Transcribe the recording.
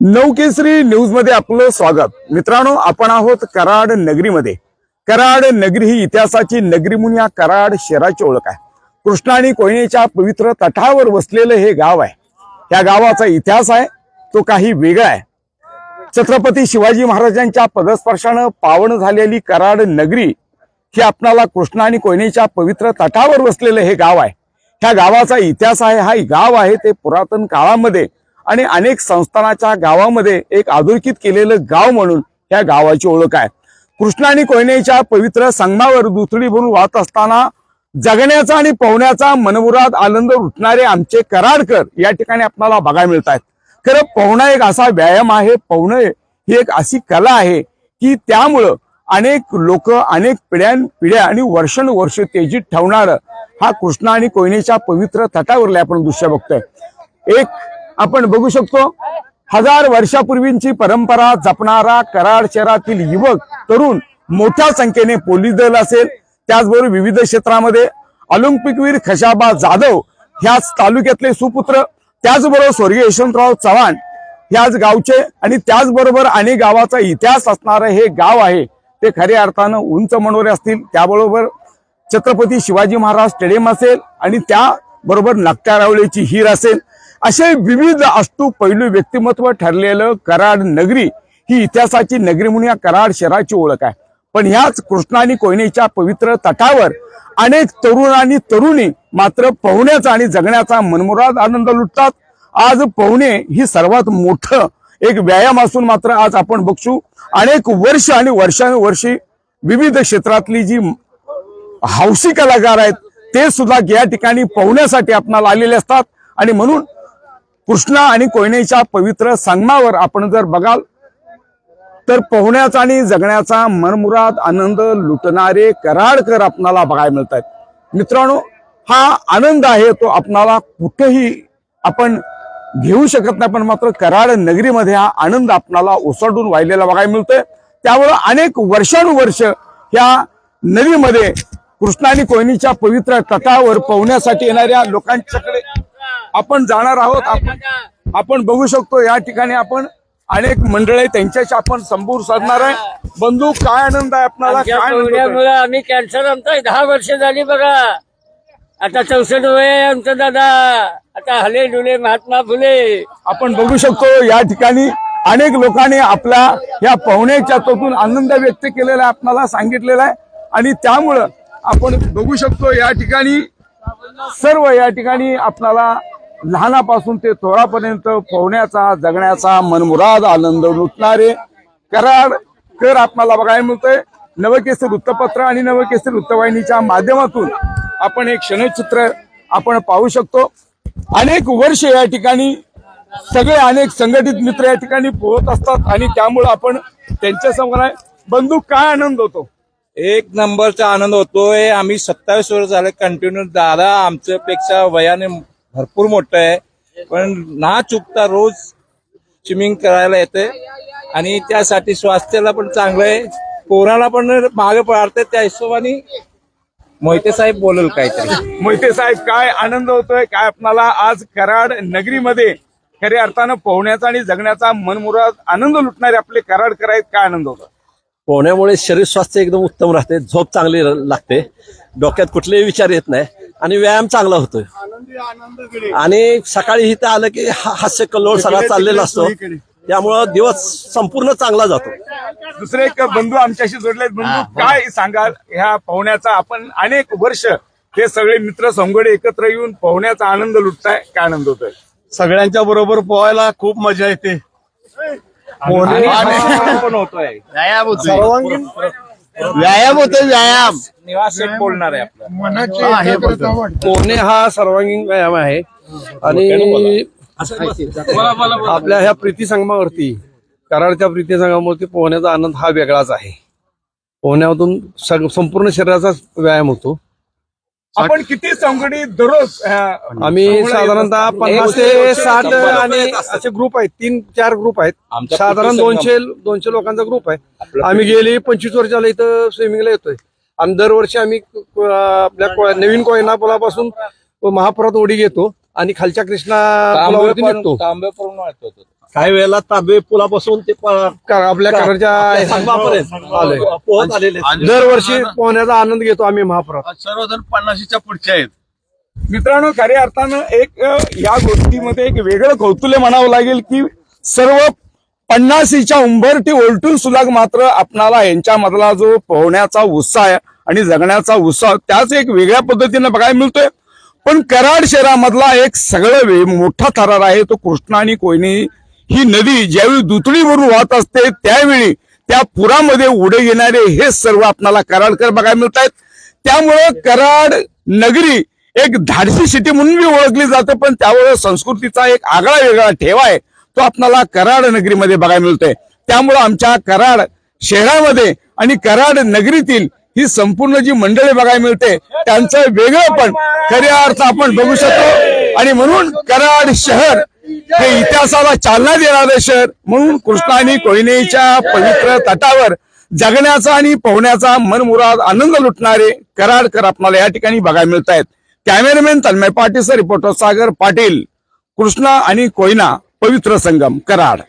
नवकेसरी न्यूजमध्ये आपलं स्वागत. मित्रांनो आपण आहोत कराड नगरीमध्ये. कराड नगरी ही इतिहासाची नगरी म्हणून या कराड शहराची ओळख आहे. कृष्णा आणि कोयनेच्या पवित्र तटावर वसलेलं हे गाव आहे. या गावाचा इतिहास आहे तो काही वेगळा आहे. छत्रपती शिवाजी महाराजांच्या पदस्पर्शानं पावन झालेली कराड नगरी ही आपणाला कृष्णा आणि कोयनेच्या पवित्र तटावर वसलेलं हे गाव आहे. ह्या गावाचा इतिहास आहे हा गाव आहे ते पुरातन काळामध्ये आणि अनेक संस्थानाच्या गावामध्ये एक अधोरेखित केलेलं गाव म्हणून ह्या गावाची ओळख आहे. कृष्णा आणि कोयनेच्या पवित्र संगमावर दुथडी भरून वाहत असताना जगण्याचा आणि पोहण्याचा मनमुराद आनंद लुटणारे आमचे कराडकर या ठिकाणी आपल्याला बघायला मिळत आहेत खरं पोहणं एक असा व्यायाम आहे पोहणं ही एक अशी कला आहे की त्यामुळं अनेक लोक अनेक पिढ्यान पिढ्या आणि वर्षानुवर्ष तेजीत ठेवणारं हा कृष्णा आणि कोयनेच्या पवित्र तटावरले आपण दृश्य बघतोय. एक आपण बघू शकतो हजार वर्षापूर्वींची परंपरा जपणारा कराड शहरातील युवक तरुण मोठ्या संख्येने पोलीस दल असेल. त्याचबरोबर विविध क्षेत्रामध्ये ऑलिम्पिकवीर खशाबा जाधव ह्याच तालुक्यातले सुपुत्र त्याचबरोबर स्वर्गीय यशवंतराव चव्हाण ह्याच गावचे आणि त्याचबरोबर अनेक गावाचा इतिहास असणारं हे गाव आहे. ते खऱ्या अर्थानं उंच मनोरे असतील. त्याबरोबर छत्रपती शिवाजी महाराज स्टेडियम असेल आणि त्याबरोबर नकट्यारावलेची हीर असेल. असे विविध अष्टू पैलू व्यक्तिमत्व ठरलेलं कराड नगरी ही इतिहासाची नगरी म्हणून या कराड शहराची ओळख आहे. पण ह्याच कृष्णा आणि कोयनेच्या पवित्र तटावर अनेक तरुण आणि तरुणी मात्र पोहण्याचा आणि जगण्याचा मनमुराद आनंद लुटतात. आज पोहणे ही सर्वात मोठं एक व्यायाम असून मात्र आज आपण बघू अनेक वर्ष आणि वर्षानुवर्षी विविध क्षेत्रातली जी हौसी कलाकार आहेत ते सुद्धा या ठिकाणी पोहण्यासाठी आपणाला आलेले असतात. आणि म्हणून कृष्णा आणि कोयनेच्या पवित्र संगमावर आपण जर बघाल तर पोहण्याचा आणि जगण्याचा मनमुराद आनंद लुटणारे कराडकर आपणाला बघायला मिळत आहेत मित्रांनो हा आनंद आहे तो आपणाला कुठेही आपण घेऊ शकत नाही पण मात्र कराड नगरीमध्ये हा आनंद आपणाला ओसंडून वाहिलेला बघायला मिळतोय. त्यामुळं अनेक वर्षानुवर्ष ह्या नदीमध्ये कृष्णा आणि कोयनीच्या पवित्र तटावर पोहण्यासाठी येणाऱ्या लोकांच्याकडे आपण जाणार आहोत. आपण आपण बघू शकतो या ठिकाणी आपण अनेक मंडळी त्यांच्याशी आपण संपूर साधणार आहे. बंधू काय आनंद आहे आपल्याला? काय आनंद होतोय? मुळे आम्ही कॅन्सर आमचा दहा वर्ष झाली बघा. आता चौसष्ट वय आहे आमचं दादा. आता हले डुले महात्मा फुले. आपण बघू शकतो या ठिकाणी अनेक लोकांनी आपल्या या पाहुण्याच्या तोतून आनंद व्यक्त केलेला आहे, आपल्याला सांगितलेला आहे. आणि त्यामुळं आपण बघू शकतो या ठिकाणी सर्व या ठिकाणी आपल्याला लहानापासून ते थोरापर्यंत पोहण्याचा जगण्याचा मनमुराद आनंद लुटणारे कराड कर आपल्याला बघायला मिळतोय. नवकेसरी वृत्तपत्र आणि नवकेसरी वृत्तवाहिनीच्या माध्यमातून आपण एक क्षणचित्र आपण पाहू शकतो. अनेक वर्ष या ठिकाणी सगळे अनेक संघटित मित्र या ठिकाणी पोहत असतात आणि त्यामुळे आपण त्यांच्यासमोर आहे. बंधू काय आनंद होतो? एक नंबरचा आनंद होतोय. आम्ही सत्तावीस वर्ष झाले कंटिन्यू दादा आमच्या पेक्षा वयाने भरपूर मोठं आहे. पण ना चुकता रोज स्विमिंग करायला येते आणि त्यासाठी स्वास्थ्याला पण चांगलं आहे. पोराला पण मागे पडते त्या हिशोबाने मोहिते साहेब बोलेल काहीतरी. मोहिते साहेब काय आनंद होतोय? काय आपणाला आज कराड नगरीमध्ये खऱ्या अर्थानं पोहण्याचा आणि जगण्याचा मनमुराद आनंद लुटणारे आपले कराडकर आहेत. काय आनंद होतो पोहण्यामुळे शरीर स्वास्थ्य एकदम उत्तम राहते. झोप चांगली लागते. डोक्यात कुठलेही विचार येत नाही. आणि व्यायाम चांगला होतोय. आणि सकाळी इथं आलं की हा- हास्य कल्लोळ सगळा चाललेला असतो. त्यामुळं दिवस संपूर्ण चांगला जातो. दुसरे एक बंधू आमच्याशी जोडले बंधू काय सांगाल? ह्या पोहण्याचा आपण अनेक वर्ष हे सगळे मित्र संगडे एकत्र येऊन पोहण्याचा आनंद लुटताय. काय आनंद होतोय? सगळ्यांच्या बरोबर पोहायला खूप मजा येते. पण होतोय. सर्वांगीण व्यायाम होते व्यायाम. निवास सेठ बोलणार आहे आपलं. पोहणे हा सर्वांगीण व्यायाम आहे. आणि आपल्या ह्या प्रीती संगमावरती कराडच्या प्रीती संगमावरती पोहण्याचा आनंद हा वेगळाच आहे. पोहण्यातून सग- संपूर्ण शरीराचा व्यायाम होतो. आपण किती संगडी दररोज अं, आम्ही साधारणतः? पन्नास ते साठ आणि असे ग्रुप आहेत तीन चार ग्रुप आहेत. साधारण. दोनशे दोनशे लोकांचा ग्रुप आहे. आम्ही गेली पंचवीस वर्षाला इथं स्विमिंगला येतोय. आणि दरवर्षी आम्ही आपल्या को- नवीन कोयना पुलापासून महापुरात उडी घेतो आणि खालच्या कृष्णा पुलावरती निघतो. वाटतो काही वेळेला तांबे पुलापासून ते प- का- आपल्या संगमापर्यंत आलोय. पोहत आलेले आहेत. दरवर्षी पोहण्याचा आनंद घेतो आम्ही महापुरात. सर्वजण पन्नाशीच्या पुढचे आहेत. मित्रांनो खऱ्या अर्थानं एक अ, या गोष्टीमध्ये एक वेगळं कौतुल्य म्हणावं लागेल की सर्व पन्नासीच्या उंबरटी ओलटून सुद्धा मात्र आपणाला यांच्यामधला जो पोहण्याचा उत्साह आहे आणि जगण्याचा उत्साह त्याच एक वेगळ्या पद्धतीनं बघायला मिळतोय. पण कराड शहरामधला एक सगळं वे- मोठा थरार आहे तो कृष्णा आणि कोयनी ही नदी ज्यावेळी दुतळीवरून वाहत असते त्यावेळी त्या पुरामध्ये उडे येणारे हे सर्व आपणाला कराडकर बघायला मिळत आहेत त्यामुळं कराड नगरी एक धाडसी सिटी म्हणून मी ओळखली जाते पण त्यामुळे संस्कृतीचा एक आगळा वेगळा ठेवा आहे तो आपल्याला कराड नगरीमध्ये बघायला मिळतोय. त्यामुळं आमच्या कराड शहरामध्ये आणि कराड नगरीतील ही संपूर्ण जी मंडळी बघायला मिळते त्यांचं वेगळं पण खऱ्या अर्थ आपण बघू शकतो. आणि म्हणून कराड शहर हे इतिहासाला चालना देणारं शहर म्हणून कृष्णा आणि कोयनेच्या पवित्र तटावर जगण्याचा आणि पोहण्याचा मनमुराद आनंद लुटणारे कराडकर आपल्याला या ठिकाणी बघायला मिळत आहेत कॅमेरामॅन तन्मय पाटील रिपोर्टर सागर पाटील कृष्णा आणि कोयना पवित्र संगम कराड.